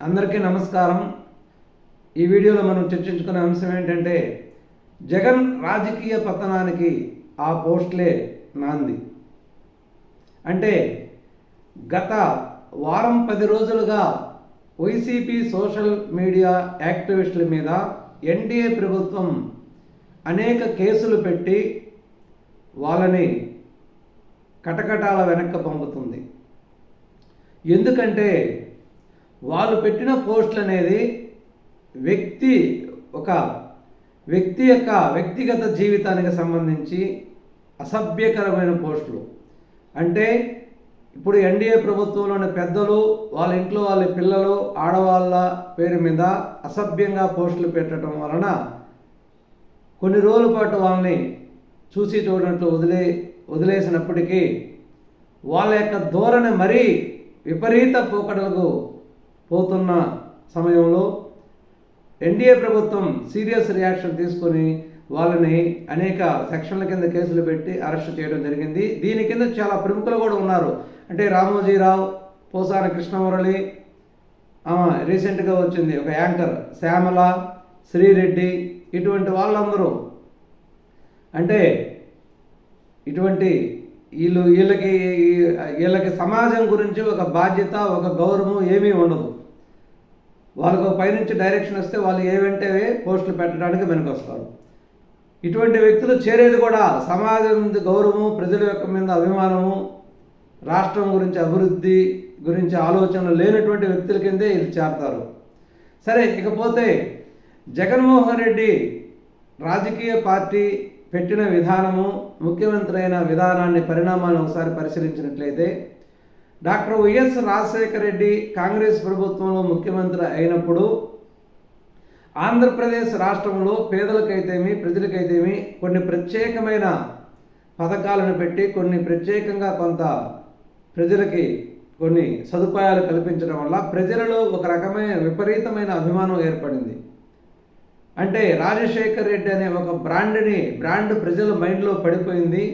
అందరికీ నమస్కారం. ఈ వీడియోలో మనం చర్చించుకునే అంశం ఏంటంటే జగన్ రాజకీయ పతనానికి ఆ పోస్ట్లే నాంది. అంటే గత వారం పది రోజులుగా వైసీపీ సోషల్ మీడియా యాక్టివిస్టుల మీద ఎన్డీఏ ప్రభుత్వం అనేక కేసులు పెట్టి వాళ్ళని కటకటాల వెనక్కి పంపుతుంది ఎందుకంటే వాళ్ళు పెట్టిన పోస్టులు అనేది వ్యక్తి ఒక వ్యక్తి యొక్క వ్యక్తిగత జీవితానికి సంబంధించి అసభ్యకరమైన పోస్టులు. అంటే ఇప్పుడు ఎన్డీఏ ప్రభుత్వంలోని పెద్దలు వాళ్ళ ఇంట్లో వాళ్ళ పిల్లలు ఆడవాళ్ళ పేరు మీద అసభ్యంగా పోస్టులు పెట్టడం వలన కొన్ని రోజుల పాటు వాళ్ళని చూసి చూడనట్లు వదిలే వదిలేసినప్పటికీ వాళ్ళ యొక్క ధోరణి మరీ విపరీత పోకడలకు పోతున్న సమయంలో ఎన్డీఏ ప్రభుత్వం సీరియస్ రియాక్షన్ తీసుకొని వాళ్ళని అనేక సెక్షన్ల కింద కేసులు పెట్టి అరెస్ట్ చేయడం జరిగింది. దీని కింద చాలా ప్రముఖులు కూడా ఉన్నారు. అంటే రామోజీరావు పోసాన కృష్ణమురళి రీసెంట్గా వచ్చింది ఒక యాంకర్ శ్యామల శ్రీరెడ్డి ఇటువంటి వాళ్ళందరూ. అంటే ఇటువంటి వీళ్ళు వీళ్ళకి వీళ్ళకి సమాజం గురించి ఒక బాధ్యత ఒక గౌరవం ఏమీ ఉండదు. వాళ్ళకు పైనుంచి డైరెక్షన్ వస్తే వాళ్ళు ఏవంటే పోస్టులు పెట్టడానికి వెనుకొస్తారు. ఇటువంటి వ్యక్తులు చేరేది కూడా సమాజం మీద గౌరవము ప్రజల యొక్క మీద అభిమానము రాష్ట్రం గురించి అభివృద్ధి గురించి ఆలోచనలు లేనటువంటి వ్యక్తుల కిందే ఇది చేరతారు. సరే ఇకపోతే జగన్మోహన్ రెడ్డి రాజకీయ పార్టీ పెట్టిన విధానము ముఖ్యమంత్రి అయిన విధానాన్ని పరిణామాన్ని ఒకసారి పరిశీలించినట్లయితే డాక్టర్ వైఎస్ రాజశేఖర రెడ్డి కాంగ్రెస్ ప్రభుత్వంలో ముఖ్యమంత్రి అయినప్పుడు ఆంధ్రప్రదేశ్ రాష్ట్రంలో పేదలకైతేమి ప్రజలకైతేమి కొన్ని ప్రత్యేకమైన పథకాలను పెట్టి కొన్ని ప్రత్యేకంగా కొంత ప్రజలకి కొన్ని సదుపాయాలు కల్పించడం వల్ల ప్రజలలో ఒక రకమైన విపరీతమైన అభిమానం ఏర్పడింది. అంటే రాజశేఖర్ రెడ్డి అనే ఒక బ్రాండ్ని బ్రాండ్ ప్రజల మైండ్లో పడిపోయింది.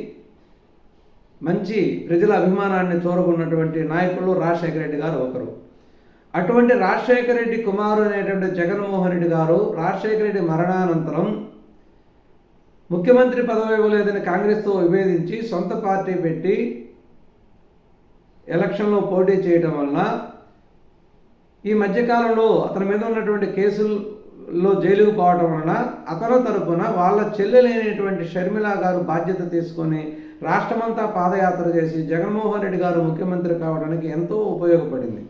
మంచి ప్రజల అభిమానాన్ని చూరగొన్నటువంటి నాయకులు రాజశేఖర రెడ్డి గారు ఒకరు. అటువంటి రాజశేఖర రెడ్డి కుమారు అనేటువంటి జగన్మోహన్ రెడ్డి గారు రాజశేఖర రెడ్డి మరణానంతరం ముఖ్యమంత్రి పదవి ఇవ్వలేదని కాంగ్రెస్తో విభేదించి సొంత పార్టీ పెట్టి ఎలక్షన్లో పోటీ చేయడం వలన ఈ మధ్యకాలంలో అతని మీద ఉన్నటువంటి కేసుల్లో జైలుకు పోవడం వలన అతని తరపున వాళ్ళ చెల్లెలైనటువంటి షర్మిల గారు బాధ్యత తీసుకొని రాష్ట్రమంతా పాదయాత్ర చేసి జగన్మోహన్ రెడ్డి గారు ముఖ్యమంత్రి కావడానికి ఎంతో ఉపయోగపడింది.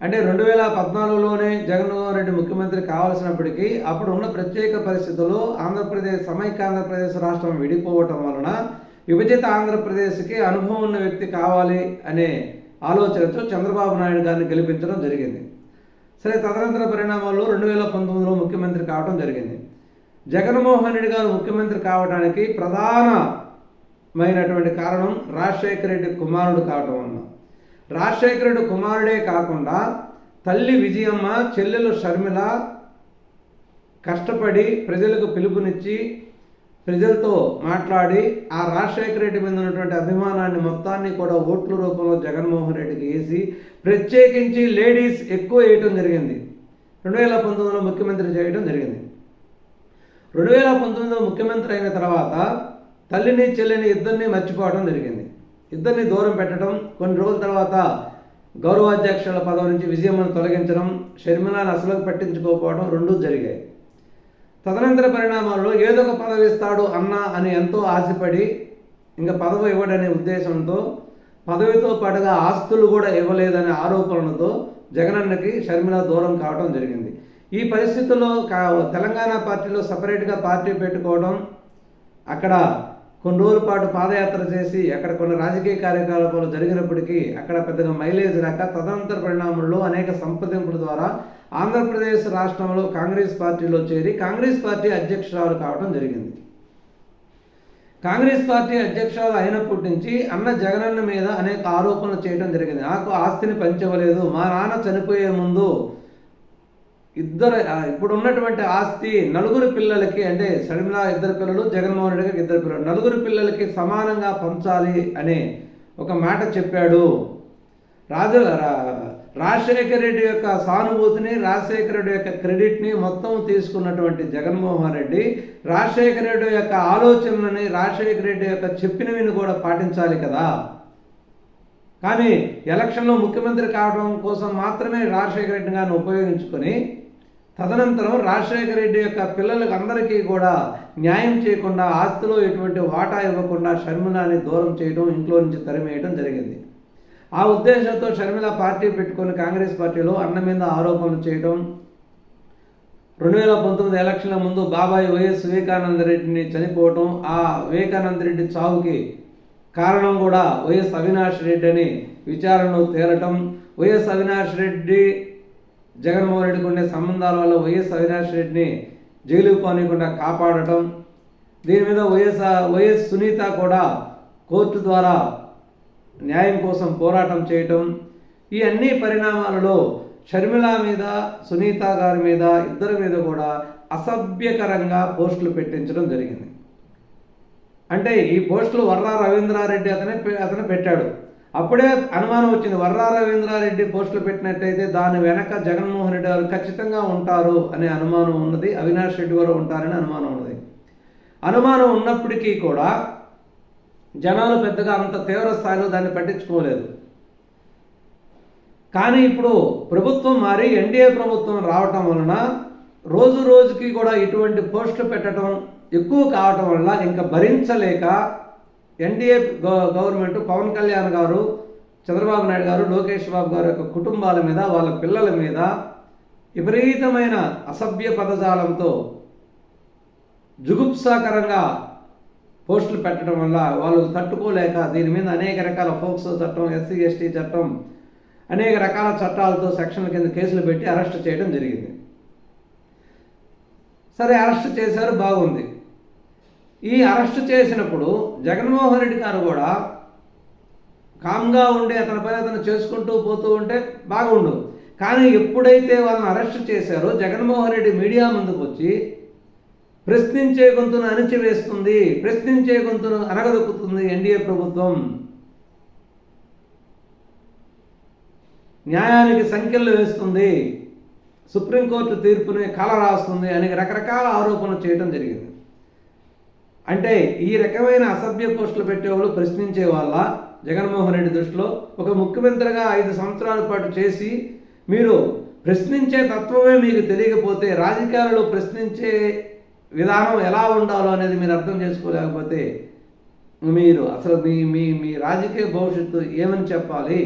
అంటే రెండు వేల పద్నాలుగులోనే జగన్మోహన్ రెడ్డి ముఖ్యమంత్రి కావాల్సినప్పటికీ అప్పుడు ఉన్న ప్రత్యేక పరిస్థితుల్లో ఆంధ్రప్రదేశ్ సమైక్య ఆంధ్రప్రదేశ్ రాష్ట్రం విడిపోవటం వలన విభజిత ఆంధ్రప్రదేశ్కి అనుభవం ఉన్న వ్యక్తి కావాలి అనే ఆలోచనతో చంద్రబాబు నాయుడు గారిని గెలిపించడం జరిగింది. సరే తదనంతర పరిణామాల్లో రెండు వేల పంతొమ్మిదిలో ముఖ్యమంత్రి కావడం జరిగింది. జగన్మోహన్ రెడ్డి గారు ముఖ్యమంత్రి కావడానికి ప్రధానమైనటువంటి కారణం రాజశేఖర రెడ్డి కుమారుడు కావటం అన్న రాజశేఖర రెడ్డి కుమారుడే కాకుండా తల్లి విజయమ్మ చెల్లెలు షర్మిల కష్టపడి ప్రజలకు పిలుపునిచ్చి ప్రజలతో మాట్లాడి ఆ రాజశేఖర రెడ్డి మీద ఉన్నటువంటి అభిమానాన్ని మొత్తాన్ని కూడా ఓట్ల రూపంలో జగన్మోహన్ రెడ్డికి వేసి ప్రత్యేకించి లేడీస్ ఎక్కువ వేయటం జరిగింది. రెండు వేల పంతొమ్మిదిలో ముఖ్యమంత్రి చేయడం జరిగింది. రెండు వేల పంతొమ్మిదిలో ముఖ్యమంత్రి అయిన తర్వాత తల్లిని చెల్లిని ఇద్దరిని మర్చిపోవడం జరిగింది. ఇద్దరిని దూరం పెట్టడం కొన్ని రోజుల తర్వాత గౌరవాధ్యక్షుల పదవి నుంచి విజయమ్మను తొలగించడం షర్మిలాను అసలు పట్టించుకోకపోవడం రెండూ జరిగాయి. తదనంతర పరిణామాల్లో ఏదో ఒక పదవి ఇస్తాడు అన్న అని ఎంతో ఆశపడి ఇంకా పదవి ఇవ్వడనే ఉద్దేశంతో పదవితో పాటుగా ఆస్తులు కూడా ఇవ్వలేదనే ఆరోపణలతో జగనన్నకి షర్మిల దూరం కావడం జరిగింది. ఈ పరిస్థితుల్లో తెలంగాణ పార్టీలో సపరేట్గా పార్టీ పెట్టుకోవడం అక్కడ కొన్ని రోజుల పాటు పాదయాత్ర చేసి అక్కడ కొన్ని రాజకీయ కార్యకలాపాలు జరిగినప్పటికీ అక్కడ పెద్దగా మైలేజ్ రాక తదనంతర పరిణామంలో అనేక సంప్రదింపుల ద్వారా ఆంధ్రప్రదేశ్ రాష్ట్రంలో కాంగ్రెస్ పార్టీలో చేరి కాంగ్రెస్ పార్టీ అధ్యక్షురాలు కావడం జరిగింది. కాంగ్రెస్ పార్టీ అధ్యక్షురాలు అయినప్పటి నుంచి అన్న జగనన్న మీద అనేక ఆరోపణలు చేయడం జరిగింది. నాకు ఆస్తిని పంచవలేదు మా నాన్న చనిపోయే ముందు ఇద్దరు ఇప్పుడు ఉన్నటువంటి ఆస్తి నలుగురు పిల్లలకి అంటే షర్మిల ఇద్దరు పిల్లలు జగన్మోహన్ రెడ్డి గారికి ఇద్దరు పిల్లలు నలుగురు పిల్లలకి సమానంగా పంచాలి అనే ఒక మాట చెప్పాడు. రాజు రాజశేఖర రెడ్డి యొక్క సానుభూతిని రాజశేఖర రెడ్డి యొక్క క్రెడిట్ని మొత్తం తీసుకున్నటువంటి జగన్మోహన్ రెడ్డి రాజశేఖర రెడ్డి యొక్క ఆలోచనలని రాజశేఖర రెడ్డి యొక్క చెప్పినవిని కూడా పాటించాలి కదా. కానీ ఎలక్షన్లో ముఖ్యమంత్రి కావడం కోసం మాత్రమే రాజశేఖర రెడ్డి గారిని ఉపయోగించుకొని తదనంతరం రాజశేఖర రెడ్డి యొక్క పిల్లలకు అందరికీ కూడా న్యాయం చేయకుండా ఆస్తిలో ఎటువంటి వాటా ఇవ్వకుండా షర్మిలాని దూరం చేయడం ఇంట్లో నుంచి తరిమేయడం జరిగింది. ఆ ఉద్దేశంతో షర్మిల పార్టీ పెట్టుకుని కాంగ్రెస్ పార్టీలో అన్న మీద ఆరోపణలు చేయడం రెండు వేల పంతొమ్మిది ఎలక్షన్ల ముందు బాబాయ్ వైఎస్ వివేకానంద రెడ్డిని చనిపోవటం ఆ వివేకానంద రెడ్డి చావుకి కారణం కూడా వైఎస్ అవినాష్ రెడ్డి అని విచారణలో తేలటం వైఎస్ అవినాష్ రెడ్డి జగన్మోహన్ రెడ్డికి ఉండే సంబంధాల వల్ల వైఎస్ అవినాష్ రెడ్డిని జైలుకు పోనీయకుండా కాపాడటం దీని మీద వైఎస్ వైఎస్ సునీత కూడా కోర్టు ద్వారా న్యాయం కోసం పోరాటం చేయటం ఈ అన్ని పరిణామాలలో షర్మిల మీద సునీత గారి మీద ఇద్దరి మీద కూడా అసభ్యకరంగా పోస్టులు పెట్టించడం జరిగింది. అంటే ఈ పోస్టులు వర్రా రవీంద్రారెడ్డి అతనే అతను పెట్టాడు. అప్పుడే అనుమానం వచ్చింది. వర్రా రవీంద్రారెడ్డి పోస్టులు పెట్టినట్టయితే దాని వెనక జగన్మోహన్ రెడ్డి గారు ఖచ్చితంగా ఉంటారు అనే అనుమానం ఉన్నది. అవినాష్ రెడ్డి గారు ఉంటారని అనుమానం ఉన్నది. అనుమానం ఉన్నప్పటికీ కూడా జనాలు పెద్దగా అంత తీవ్ర స్థాయిలో దాన్ని పట్టించుకోలేదు. కానీ ఇప్పుడు ప్రభుత్వం మారి ఎన్డీఏ ప్రభుత్వం రావటం వలన రోజు రోజుకి కూడా ఇటువంటి పోస్టులు పెట్టడం ఎక్కువ కావటం వల్ల ఇంకా భరించలేక ఎన్డీఏ గవర్నమెంట్ పవన్ కళ్యాణ్ గారు చంద్రబాబు నాయుడు గారు లోకేష్ బాబు గారు యొక్క కుటుంబాల మీద వాళ్ళ పిల్లల మీద విపరీతమైన అసభ్య పదజాలంతో జుగుప్సాకరంగా పోస్టులు పెట్టడం వల్ల వాళ్ళు తట్టుకోలేక దీని మీద అనేక రకాల ఫోక్సో చట్టం ఎస్సీ ఎస్టీ చట్టం అనేక రకాల చట్టాలతో సెక్షన్ల కింద కేసులు పెట్టి అరెస్ట్ చేయడం జరిగింది. సరే అరెస్ట్ చేశారు బాగుంది. ఈ అరెస్ట్ చేసినప్పుడు జగన్మోహన్ రెడ్డి గారు కూడా కామ్గా ఉండి అతని పని అతను చేసుకుంటూ పోతూ ఉంటే బాగుండు. కానీ ఎప్పుడైతే వాళ్ళని అరెస్ట్ చేశారో జగన్మోహన్ రెడ్డి మీడియా ముందుకు వచ్చి ప్రశ్నించే గొంతును అణిచివేస్తుంది ప్రశ్నించే గొంతును అనగదొక్కుతుంది ఎన్డీఏ ప్రభుత్వం. న్యాయానికి సంఖ్యలు వేస్తుంది సుప్రీంకోర్టు తీర్పుని కల రాస్తుంది అని రకరకాల ఆరోపణలు చేయడం జరిగింది. అంటే ఈ రకమైన అసభ్య పోస్టులు పెట్టేవాళ్ళు ప్రశ్నించే వాళ్ళ జగన్మోహన్ రెడ్డి దృష్టిలో ఒక ముఖ్యమంత్రిగా ఐదు సంవత్సరాల పాటు చేసి మీరు ప్రశ్నించే తత్వమే మీకు తెలియకపోతే రాజకీయాలలో ప్రశ్నించే విధానం ఎలా ఉండాలో అనేది మీరు అర్థం చేసుకోలేకపోతే మీరు అసలు మీ మీ మీ రాజకీయ భవిష్యత్తు ఏమని చెప్పాలి?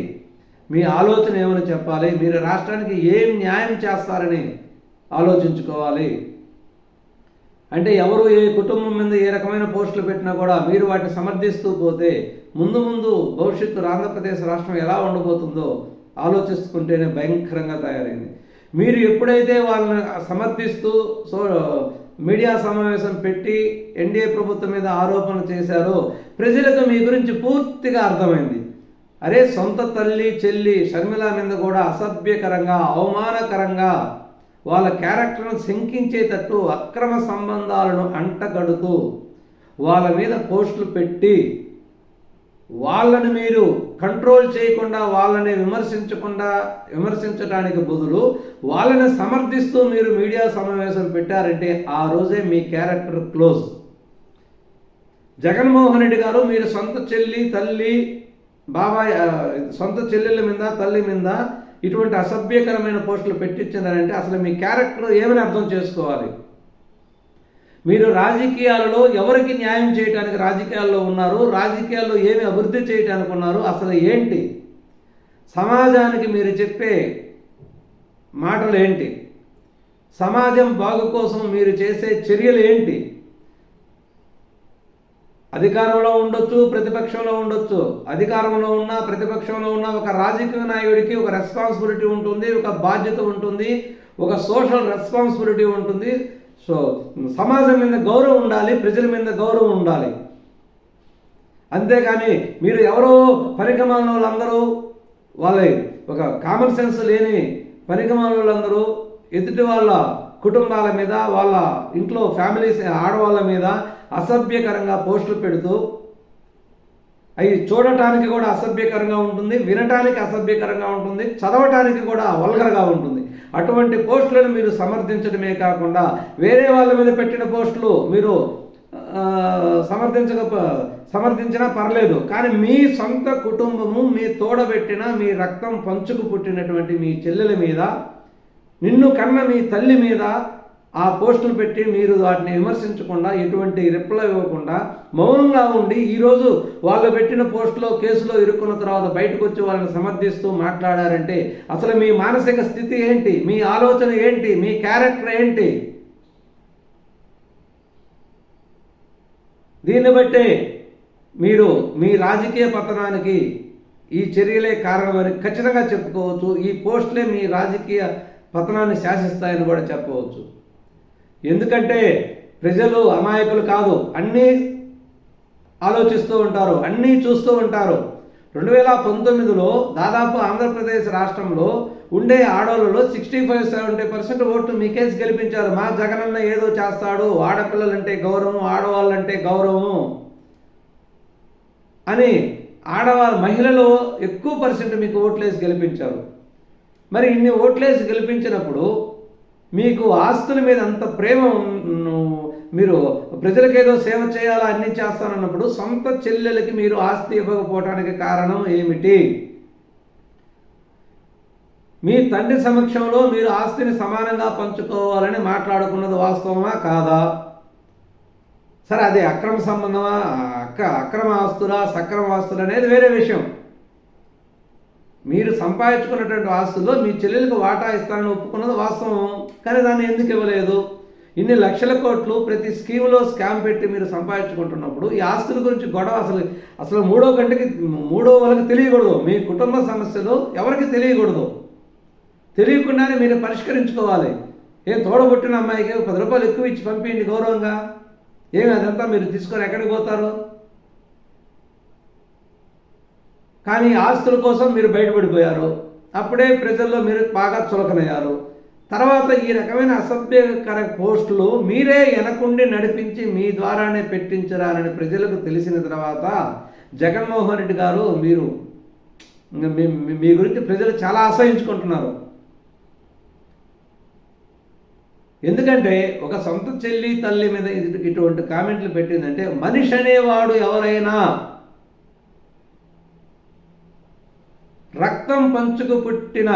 మీ ఆలోచన ఏమని చెప్పాలి? మీరు రాష్ట్రానికి ఏం న్యాయం చేస్తారని ఆలోచించుకోవాలి? అంటే ఎవరు ఏ కుటుంబం మీద ఏ రకమైన పోస్టులు పెట్టినా కూడా మీరు వాటిని సమర్థిస్తూ పోతే ముందు ముందు భవిష్యత్తు ఆంధ్రప్రదేశ్ రాష్ట్రం ఎలా ఉండబోతుందో ఆలోచిస్తుంటేనే భయంకరంగా తయారైంది. మీరు ఎప్పుడైతే వాళ్ళని సమర్థిస్తూ సో మీడియా సమావేశం పెట్టి ఎన్డీఏ ప్రభుత్వం మీద ఆరోపణలు చేశారో ప్రజలకు మీ గురించి పూర్తిగా అర్థమైంది. అరే సొంత తల్లి చెల్లి షర్మిల మీద కూడా అసభ్యకరంగా అవమానకరంగా వాళ్ళ క్యారెక్టర్ను శంకించేటట్టు అక్రమ సంబంధాలను అంటగడుతూ వాళ్ళ మీద పోస్టులు పెట్టి వాళ్ళని మీరు కంట్రోల్ చేయకుండా వాళ్ళని విమర్శించకుండా విమర్శించడానికి బదులు వాళ్ళని సమర్థిస్తూ మీరు మీడియా సమావేశం పెట్టారంటే ఆ రోజే మీ క్యారెక్టర్ క్లోజ్. జగన్మోహన్ రెడ్డి గారు మీరు సొంత చెల్లి తల్లి బాబాయ్ సొంత చెల్లెళ్ళ మీద తల్లి మీద ఇటువంటి అసభ్యకరమైన పోస్టులు పెట్టించినారంటే అసలు మీ క్యారెక్టర్ ఏమని అర్థం చేసుకోవాలి? మీరు రాజకీయాలలో ఎవరికి న్యాయం చేయడానికి రాజకీయాల్లో ఉన్నారు? రాజకీయాల్లో ఏమి అభివృద్ధి చేయడానికి ఉన్నారు? అసలు ఏంటి? సమాజానికి మీరు చెప్పే మాటలు ఏంటి? సమాజం బాగు కోసం మీరు చేసే చర్యలు ఏంటి? అధికారంలో ఉండొచ్చు ప్రతిపక్షంలో ఉండొచ్చు. అధికారంలో ఉన్న ప్రతిపక్షంలో ఉన్న ఒక రాజకీయ నాయకుడికి ఒక రెస్పాన్సిబిలిటీ ఉంటుంది ఒక బాధ్యత ఉంటుంది ఒక సోషల్ రెస్పాన్సిబిలిటీ ఉంటుంది. సో సమాజం మీద గౌరవం ఉండాలి ప్రజల మీద గౌరవం ఉండాలి. అంతేకాని మీరు ఎవరో పరికమాల వాళ్ళందరూ వాళ్ళ ఒక కామన్ సెన్స్ లేని పరికమాల వాళ్ళందరూ ఎదుటి వాళ్ళ కుటుంబాల మీద వాళ్ళ ఇంట్లో ఫ్యామిలీస్ ఆడవాళ్ళ మీద అసభ్యకరంగా పోస్టులు పెడుతూ అవి చూడటానికి కూడా అసభ్యకరంగా ఉంటుంది వినటానికి అసభ్యకరంగా ఉంటుంది చదవటానికి కూడా వల్గరగా ఉంటుంది. అటువంటి పోస్టులను మీరు సమర్థించడమే కాకుండా వేరే వాళ్ళ మీద పెట్టిన పోస్టులు మీరు సమర్థించక సమర్థించినా పర్లేదు. కానీ మీ సొంత కుటుంబము మీ తోడబెట్టిన మీ రక్తం పంచుకు పుట్టినటువంటి మీ చెల్లెల మీద నిన్ను కన్న మీ తల్లి మీద ఆ పోస్టులు పెట్టి మీరు వాటిని విమర్శించకుండా ఎటువంటి రిప్లై ఇవ్వకుండా మౌనంగా ఉండి ఈరోజు వాళ్ళు పెట్టిన పోస్టులో కేసులో ఇరుక్కున్న తర్వాత బయటకు వచ్చి వాళ్ళని సమర్థిస్తూ మాట్లాడారంటే అసలు మీ మానసిక స్థితి ఏంటి? మీ ఆలోచన ఏంటి? మీ క్యారెక్టర్ ఏంటి? దీన్ని బట్టే మీరు మీ రాజకీయ పతనానికి ఈ చర్యలే కారణమని ఖచ్చితంగా చెప్పుకోవచ్చు. ఈ పోస్టులే మీ రాజకీయ పతనాన్ని శాసిస్తాయని కూడా చెప్పవచ్చు. ఎందుకంటే ప్రజలు అమాయకులు కాదు. అన్నీ ఆలోచిస్తూ ఉంటారు. అన్నీ చూస్తూ ఉంటారు. రెండు వేల పంతొమ్మిదిలో దాదాపు ఆంధ్రప్రదేశ్ రాష్ట్రంలో ఉండే ఆడవాళ్ళలో సిక్స్టీ ఫైవ్ సెవెంటీ పర్సెంట్ ఓట్లు మీకేసి గెలిపించారు. మా జగనన్న ఏదో చేస్తాడు. ఆడపిల్లలంటే గౌరవం ఆడవాళ్ళంటే గౌరవం అని ఆడవాళ్ళ మహిళలు ఎక్కువ పర్సెంట్ మీకు ఓట్లేసి గెలిపించారు. మరి ఇన్ని ఓట్లేసి గెలిపించినప్పుడు మీకు ఆస్తుల మీద అంత ప్రేమ మీరు ప్రజలకు ఏదో సేవ చేయాలా అన్ని చేస్తానన్నప్పుడు సొంత చెల్లెలకి మీరు ఆస్తి ఇవ్వకపోవడానికి కారణం ఏమిటి? మీ తండ్రి సమక్షంలో మీరు ఆస్తిని సమానంగా పంచుకోవాలని మాట్లాడుకున్నది వాస్తవమా కాదా? సరే అది అక్రమ సంబంధమా? అక్క అక్రమ ఆస్తులా సక్రమ ఆస్తులు అనేది వేరే విషయం. మీరు సంపాదించుకున్నటువంటి ఆస్తుల్లో మీ చెల్లెలకు వాటా ఇస్తానని ఒప్పుకున్నది వాస్తవం. కానీ దాన్ని ఎందుకు ఇవ్వలేదు? ఇన్ని లక్షల కోట్లు ప్రతి స్కీమ్లో స్కామ్ పెట్టి మీరు సంపాదించుకుంటున్నప్పుడు ఈ ఆస్తుల గురించి గొడవ అసలు అసలు మూడో గంటకి మూడో వాళ్ళకి తెలియకూడదు. మీ కుటుంబ సమస్యలు ఎవరికి తెలియకూడదు. తెలియకుండానే మీరు పరిష్కరించుకోవాలి. ఏం తోడబుట్టిన అమ్మాయికి పది రూపాయలు ఎక్కువ ఇచ్చి పంపించండి గౌరవంగా. ఏమి అదంతా మీరు తీసుకొని ఎక్కడికి పోతారు? కానీ ఆస్తుల కోసం మీరు బయటపడిపోయారు. అప్పుడే ప్రజల్లో మీరు బాగా చులకనయ్యారు. తర్వాత ఈ రకమైన అసభ్యకర పోస్టులు మీరే వెనకుండి నడిపించి మీ ద్వారానే పెట్టించరారని ప్రజలకు తెలిసిన తర్వాత జగన్మోహన్ రెడ్డి గారు మీరు మీ మీ- గురించి ప్రజలు చాలా ఆశ్రయించుకుంటున్నారు ఎందుకంటే ఒక సొంత చెల్లి తల్లి మీద ఇది- ఇటువంటి కామెంట్లు పెట్టిందంటే మనిషి అనేవాడు ఎవరైనా రక్తం పంచుకు పుట్టిన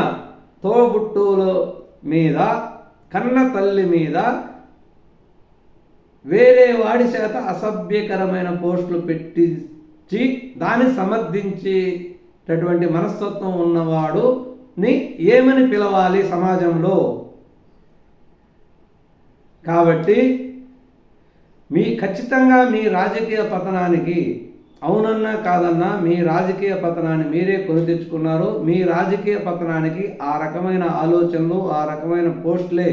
తోబుట్టువుల మీద కన్న తల్లి మీద వేరే వాడి చేత అసభ్యకరమైన పోస్టులు పెట్టించి దాన్ని సమర్థించేటటువంటి మనస్తత్వం ఉన్నవాడుని ఏమని పిలవాలి సమాజంలో? కాబట్టి మీ ఖచ్చితంగా మీ రాజకీయ పతనానికి అవునన్నా కాదన్నా మీ రాజకీయ పతనాన్ని మీరే కొని తెచ్చుకున్నారు మీ రాజకీయ పతనానికి ఆ రకమైన ఆలోచనలు ఆ రకమైన పోస్టులే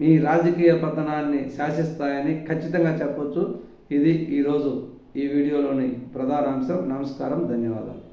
మీ రాజకీయ పతనాన్ని శాసిస్తాయని ఖచ్చితంగా చెప్పొచ్చు. ఇది ఈరోజు ఈ వీడియోలోని ప్రధాన అంశం. నమస్కారం ధన్యవాదాలు.